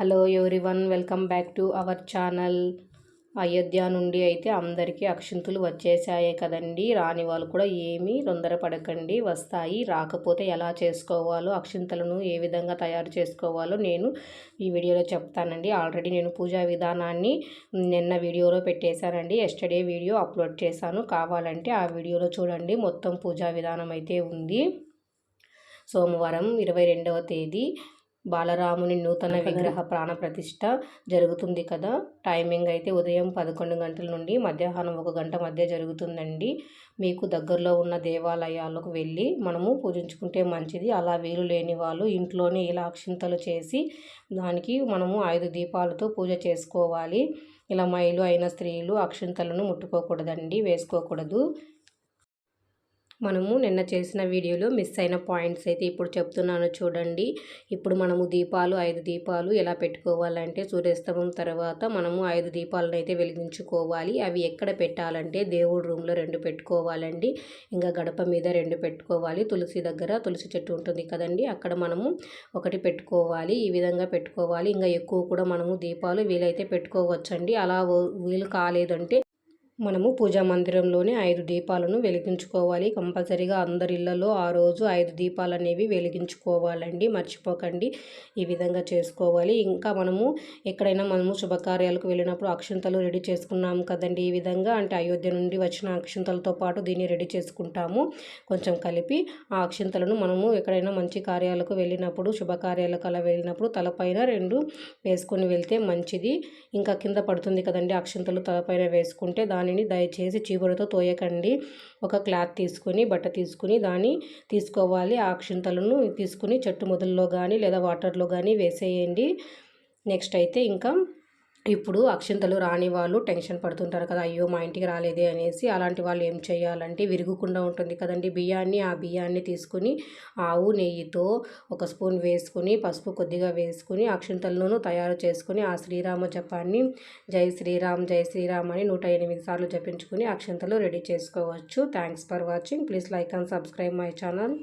Hello one welcome back to our channel. Ayodhya నుండి అయితే అందరికీ అక్షింతులు వచ్చేసాయి కదండి. రాని వాళ్ళు కూడా ఏమీ తొందరపడకండి. వస్తాయి. రాకపోతే ఎలా చేసుకోవాలో అక్షింతలను ఏ విధంగా తయారు చేసుకోవాలో నేను ఈ వీడియోలో చెప్తానండి. ఆల్రెడీ నేను పూజా విధానాన్ని నిన్న వీడియోలో పెట్టేశానండి. ఎస్టర్డే వీడియో అప్లోడ్ చేశాను. కావాలంటే ఆ వీడియోలో చూడండి. మొత్తం పూజా విధానం అయితే ఉంది. సోమవారం ఇరవై రెండవ తేదీ బాలరాముని నూతన విగ్రహ ప్రాణ ప్రతిష్ట జరుగుతుంది కదా? టైమింగ్ అయితే ఉదయం పదకొండు గంటల నుండి మధ్యాహ్నం ఒక గంట మధ్య జరుగుతుందండి. మీకు దగ్గరలో ఉన్న దేవాలయాలకు వెళ్ళి మనము పూజించుకుంటే మంచిది. అలా వీలు లేని వాళ్ళు ఇంట్లోనే ఇలా అక్షింతలు చేసి దానికి మనము ఐదు దీపాలతో పూజ చేసుకోవాలి. ఇలా మైలు అయిన స్త్రీలు అక్షింతలను ముట్టుకోకూడదండి వేసుకోకూడదు. మనము నిన్న చేసిన వీడియోలో మిస్ అయిన పాయింట్స్ అయితే ఇప్పుడు చెప్తున్నాను చూడండి. ఇప్పుడు మనము దీపాలు ఐదు దీపాలు ఎలా పెట్టుకోవాలంటే సూర్యాస్తమం తర్వాత మనము ఐదు దీపాలను అయితే వెలిగించుకోవాలి. అవి ఎక్కడ పెట్టాలంటే దేవుడి రూమ్లో రెండు పెట్టుకోవాలండి. ఇంకా గడప మీద రెండు పెట్టుకోవాలి. తులసి దగ్గర తులసి చెట్టు ఉంటుంది కదండి అక్కడ మనము ఒకటి పెట్టుకోవాలి. ఈ విధంగా పెట్టుకోవాలి. ఇంకా ఎక్కువ కూడా మనము దీపాలు వీలైతే పెట్టుకోవచ్చండి. అలా వీలు కాలేదంటే మనము పూజా మందిరంలోనే ఐదు దీపాలను వెలిగించుకోవాలి. కంపల్సరీగా అందరి ఇళ్ళలో ఆ రోజు ఐదు దీపాలు అనేవి వెలిగించుకోవాలండి. మర్చిపోకండి. ఈ విధంగా చేసుకోవాలి. ఇంకా మనము ఎక్కడైనా మనము శుభకార్యాలకు వెళ్ళినప్పుడు అక్షంతలు రెడీ చేసుకున్నాము కదండి. ఈ విధంగా అంటే అయోధ్య నుండి వచ్చిన అక్షంతలతో పాటు దీన్ని రెడీ చేసుకుంటాము. కొంచెం కలిపి ఆ అక్షంతలను మనము ఎక్కడైనా మంచి కార్యాలకు వెళ్ళినప్పుడు శుభకార్యాలకు అలా వెళ్ళినప్పుడు తలపైన రెండు వేసుకొని వెళ్తే మంచిది. ఇంకా కింద పడుతుంది కదండి అక్షంతలు తలపైన వేసుకుంటే దాని దానిని దయచేసి చీపురుతో తోయకండి. ఒక క్లాత్ తీసుకొని బట్ట తీసుకుని దాన్ని తీసుకోవాలి. ఆ అక్షింతలను తీసుకుని చెట్టు మొదల్లో కానీ లేదా వాటర్లో కానీ వేసేయండి. నెక్స్ట్ అయితే ఇంకా ఇప్పుడు అక్షింతలు రాని వాళ్ళు టెన్షన్ పడుతుంటారు కదా అయ్యో మా ఇంటికి రాలేదే అనేసి అలాంటి వాళ్ళు ఏం చేయాలంటే విరుగుకుండా ఉంటుంది కదండి. బియ్యాన్ని ఆ బియ్యాన్ని తీసుకుని ఆవు నెయ్యితో ఒక స్పూన్ వేసుకుని పసుపు కొద్దిగా వేసుకుని అక్షింతలను తయారు చేసుకుని ఆ శ్రీరామ జపాన్ని జై శ్రీరామ్ జై శ్రీరామ్ అని నూట ఎనిమిది సార్లు జపించుకుని అక్షింతలు రెడీ చేసుకోవచ్చు. Thanks for watching. Please like and subscribe my channel.